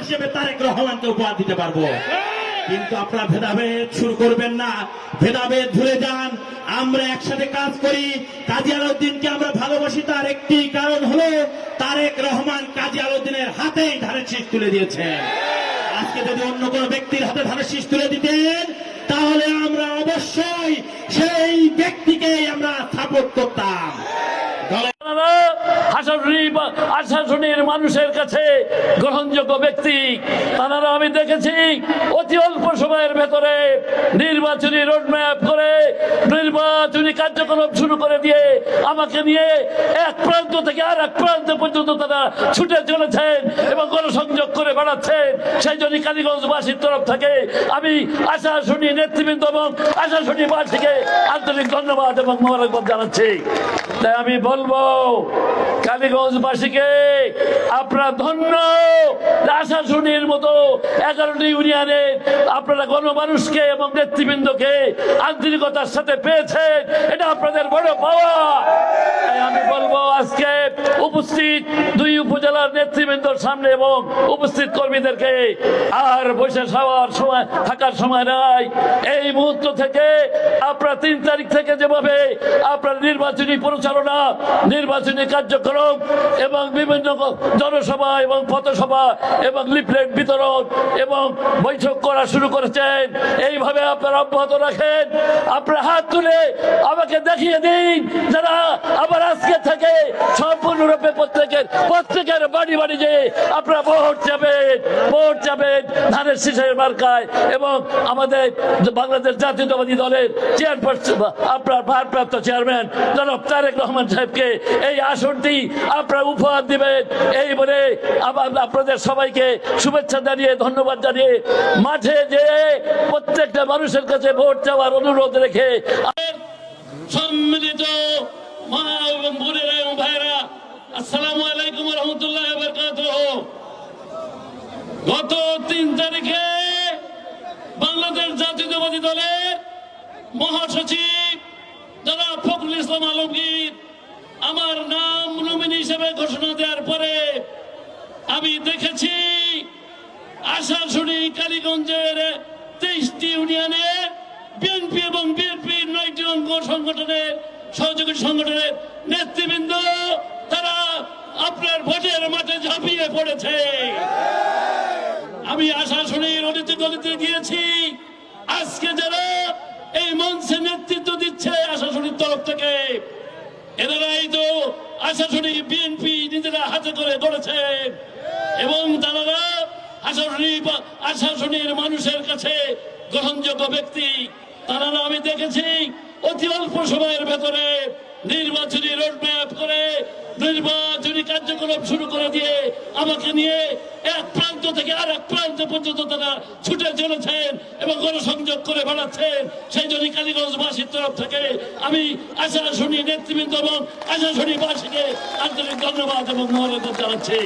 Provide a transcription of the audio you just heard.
হিসেবে দিতে পারব। কিন্তু আপনারা ভেদাভেদ শুরু করবেন না। ভেদাভেদ ভুলে যান। আমরা একসাথে কাজ করি। কাজী আলাউদ্দিনকে আমরা ভালোবাসি তার একটি কারণ হলো তারেক রহমান কাজী আলাউদ্দিনের হাতেই ধানের শীষ তুলে দিয়েছেন। আজকে যদি অন্য কোনো ব্যক্তির হাতে ধানের শীষ তুলে দিতেন, তাহলে আমরা অবশ্যই সেই ব্যক্তিকেই আমরা সাপোর্ট করতাম। মানুষের কাছে গ্রহণযোগ্য ব্যক্তি। তারা আমি দেখেছি, অতি অল্প সময়ের ভেতরে নির্বাচনী রোডম্যাপ করে নির্বাচনী কার্যক্রম শুরু করে দিয়ে আমাকে নিয়ে এক প্রান্ত থেকে আর এক প্রান্ত পর্যন্ত তারা ছুটে চলেছেন এবং গণসংযোগ করে বেড়াচ্ছেন। সেই জন্য কালীগঞ্জবাসীর তরফ থেকে আমি আশা শুনি নেতৃবৃন্দ এবং আশা শুনি বাসীকে আন্তরিক ধন্যবাদ এবং মোবারকবাদ জানাচ্ছি। তাই আমি বলব, কালীগঞ্জবাসীকে আপনারা ধন্য। আশা শুনির মতো এগারোটি ইউনিয়নে আপনারা গণমানুষকে এবং নেতৃবৃন্দকে আন্তরিকতার সাথে পেয়েছেন। এটা আপনাদের বড় পাওয়া তাই আমি বলব আজকে উপস্থিত দুই উপজেলার নেতৃবৃন্দর সামনে এবং উপস্থিত কর্মীদেরকে আর বসে খাওয়ার সময় থাকার সময় নাই। এই মুহূর্ত থেকে আপনারা তিন তারিখ থেকে যেভাবে আপনার নির্বাচনী পরিচালনা, নির্বাচনী কার্যক্রম এবং বিভিন্ন জনসভা এবং পথসভা এবং লিফলেট বিতরণ এবং বৈঠক করা শুরু করেছেন। এইভাবে আপনারা অব্যাহত রাখেন। আপনার হাত তুলে আমাকে দেখিয়ে দিন যারা সম্পূর্ণরূপে প্রত্যেকের প্রত্যেকের বাড়ি বাড়ি যে আপনারা ভোট যাবেন ভোট যাবেন ধানের শীষের মার্কায় এবং আমাদের বাংলাদেশ জাতীয়তাবাদী দলের চেয়ারপারসন আপনার ভারপ্রাপ্ত চেয়ারম্যান জনাব তারেক রহমান সাহেবকে এই আসনটি আপনারা উপহার দিবেন। এই বলে আপনাদের সবাইকে শুভেচ্ছা জানিয়ে, ধন্যবাদ জানিয়ে মাঠে যে প্রত্যেকটা মানুষের কাছে ভোট চাওয়ার অনুরোধ রেখে সম্মিলিত মা এবং বোনেরা এবং ভাইরা আসসালামু আলাইকুম রহমতুল্লাহ গত তিন তারিখে বাংলাদেশ জাতীয়তাবাদী দলের মহাসচিব জনাব ফখরুল ইসলাম আমার নাম নমিনি হিসেবে ঘোষণা দেওয়ার পরে আমি দেখেছি আশাশুনি কালীগঞ্জের তেইশটি ইউনিয়নে বিএনপি এবং বিএনপির নয়টি অঙ্গ সংগঠনের সহযোগী সংগঠনের নেতৃবৃন্দ আপনার ভোটের মাঠে ঝাঁপিয়ে পড়েছে। আমি আশা শুনি অনিতি গলিতে গিয়েছি। আজকে যারা এই মঞ্চে নেতৃত্ব দিচ্ছে, আশা শুনির তরফ থেকে, এনারাই তো আশা শুনি বিএনপি নিজেরা হাতে করে গড়েছেন এবং তারা আশা শুনি আশা শুনির মানুষের কাছে গ্রহণযোগ্য ব্যক্তি। তারা আমি দেখেছি অতি অল্প সময়ের ভেতরে নির্বাচনী রোডম্যাপ করে নির্বাচনী কার্যক্রম শুরু করে দিয়ে আমাকে নিয়ে এক প্রান্ত থেকে আর এক প্রান্ত পর্যন্ত তারা ছুটে চলেছেন এবং গণসংযোগ করে বেড়াচ্ছেন। সেই জন্য কালীগঞ্জবাসীর তরফ থেকে আমি আশা শুনি নেতৃবৃন্দ এবং আশা শুনি বাসীকে আন্তরিক ধন্যবাদ এবং মহরত জানাচ্ছি।